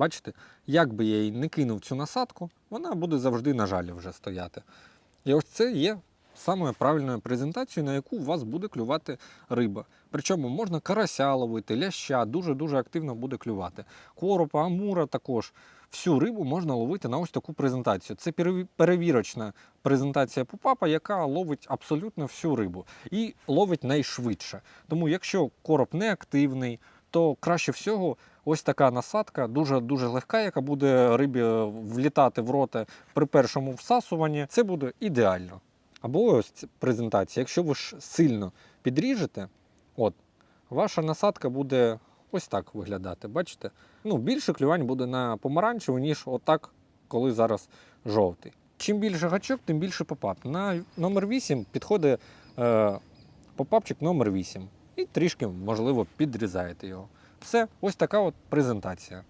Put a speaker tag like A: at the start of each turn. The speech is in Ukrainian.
A: Бачите, як би я її не кинув цю насадку, вона буде завжди на жалі вже стояти. І ось це є самою правильною презентацією, на яку у вас буде клювати риба. Причому можна карася ловити, ляща, дуже-дуже активно буде клювати. Коропа, амура також. Всю рибу можна ловити на ось таку презентацію. Це перевірочна презентація попапа, яка ловить абсолютно всю рибу і ловить найшвидше. Тому, якщо короб не активний, то краще всього ось така насадка, дуже дуже легка, яка буде рибі влітати в рота при першому всасуванні. Це буде ідеально. Або ось ця презентація. Якщо ви ж сильно підріжете, от ваша насадка буде ось так виглядати. Бачите? Ну, більше клювань буде на помаранчеву, ніж отак, коли зараз жовтий. Чим більше гачок, тим більше попап. На номер 8 підходить е, попапчик номер 8. Трішки, можливо, підрізаєте його. Все, ось така от презентація.